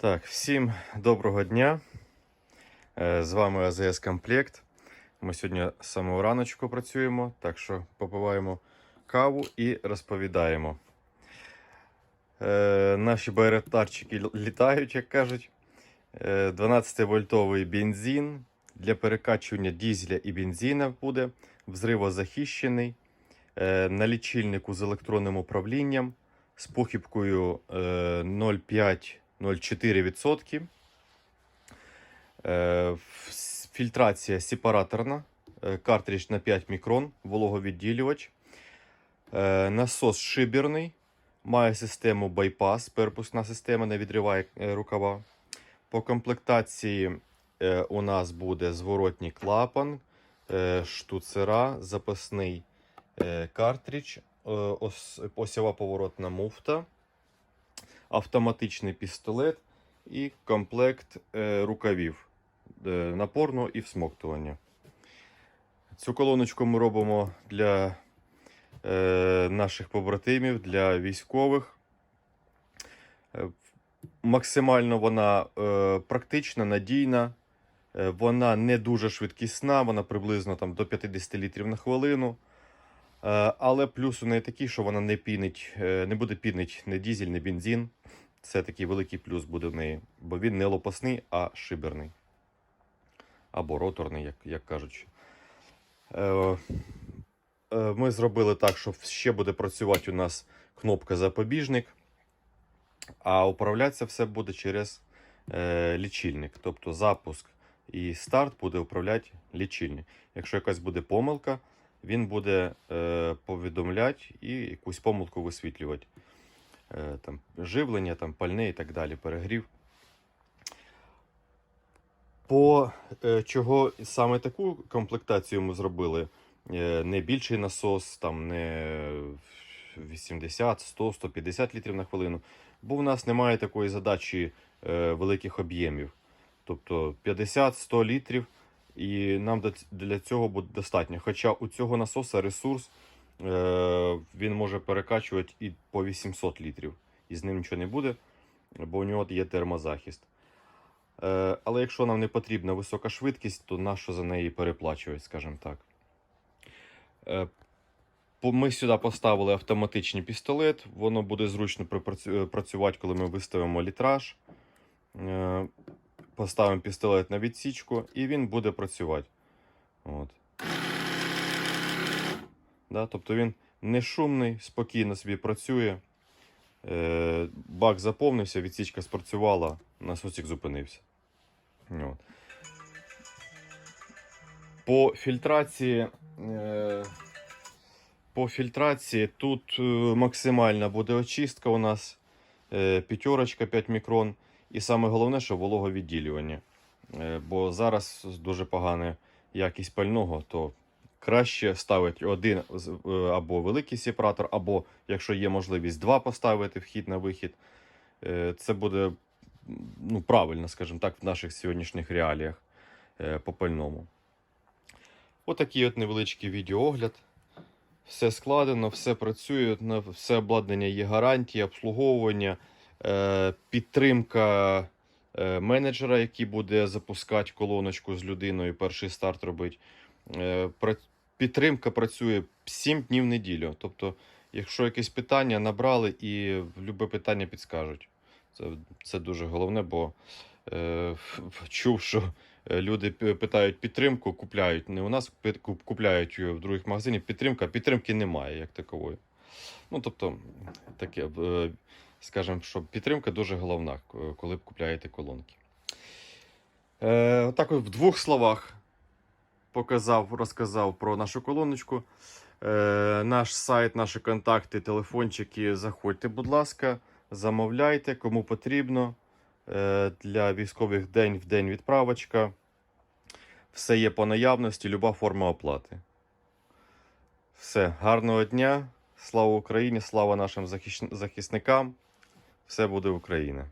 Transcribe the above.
Так, Всім доброго дня. Е, з вами АЗС Комплект. Ми сьогодні з самого раночку працюємо, так що попиваємо каву і розповідаємо. Е, наші байретарчики літають, як кажуть. Е, 12-вольтовий бензин. Для перекачування дізеля і бензина буде. Взривозахищений. На лічильнику з електронним управлінням з похибкою 0,5. 0,4%. Е, фільтрація сепараторна, е, картридж на 5 мікрон, вологовідділювач. Е, насос шиберний. Має систему байпас, перпусна система не відриває рукава. По комплектації у нас буде зворотній клапан, штуцера, запасний картридж, осьова поворотна муфта автоматичний пістолет і комплект е, рукавів е, напорного і всмоктування. Цю колоночку ми робимо для е, наших побратимів, для військових. Максимально вона практична, надійна. Вона не дуже швидкісна, вона приблизно там, до 50 літрів на хвилину. Е, Але плюс у неї такий, що вона не пінить, е, не буде пінить не дізель, не бензин. Це такий великий плюс буде в неї, бо він не лопасний, а шиберний. Або роторний, як, як кажуть. Е, Ми зробили так, що ще буде працювати у нас кнопка запобіжник, а управлятися все буде через лічильник. Тобто запуск і старт буде управляти лічильник. Якщо якась буде помилка, він буде е, повідомляти і якусь помилку висвітлювати. Е, там, живлення, там, пальне і так далі, перегрів. По е, чого саме таку комплектацію ми зробили? Е, не більший насос, там не 80, 100, 150 літрів на хвилину. Бо в нас немає такої задачі е, великих об'ємів. Тобто 50-100 літрів, і нам для цього буде достатньо. Хоча у цього насоса ресурс е, він може перекачувати і по 800 літрів. І з ним нічого не буде, бо у нього є термозахист. Е, але якщо нам не потрібна висока швидкість, то нащо за неї переплачувати, скажімо так. Е, ми сюди поставили автоматичний пістолет, воно буде зручно працювати, коли ми виставимо літраж. Поставимо пістолет на відсічку і він буде працювати. От. Да, тобто він не шумний, спокійно собі працює. Е, бак заповнився, відсічка спрацювала, насосик зупинився. От. По фільтрації. Е, по фільтрації тут е, максимальна буде очистка у нас. Е, п'ятерочка 5 мікрон. І саме головне, що вологовідділювання. Е, бо зараз дуже погана якість пального, то краще ставити один е, або великий сепаратор, або, якщо є можливість, два поставити вхід на вихід. Е, Це буде ну, правильно, скажімо так, в наших сьогоднішніх реаліях по пальному. Отакий от невеличкий відеоогляд. Все складено, все працює, все обладнання є гарантія, обслуговування, підтримка е, менеджера, який буде запускати колоночку з людиною, перший старт робить. Е, Підтримка працює 7 днів в неділю. Тобто, якщо якесь питання набрали і любе питання підскажуть. Це, це дуже головне, бо е, чув, що е, люди питають підтримку, купляють. Не у нас купляють в других магазинах підтримка, підтримки немає як такової. Ну, тобто, таке, е, скажімо, що підтримка дуже головна, коли купляєте колонки. Е, отак в двох словах показав, розказав про нашу колоночку. Е, наш сайт, наші контакти, телефончики. Заходьте, будь ласка, замовляйте, кому потрібно. Е, для військових день в день відправочка. Все є по наявності, люба форма оплати. Все, гарного дня. Слава Україні, слава нашим захисникам. Все буде Україна.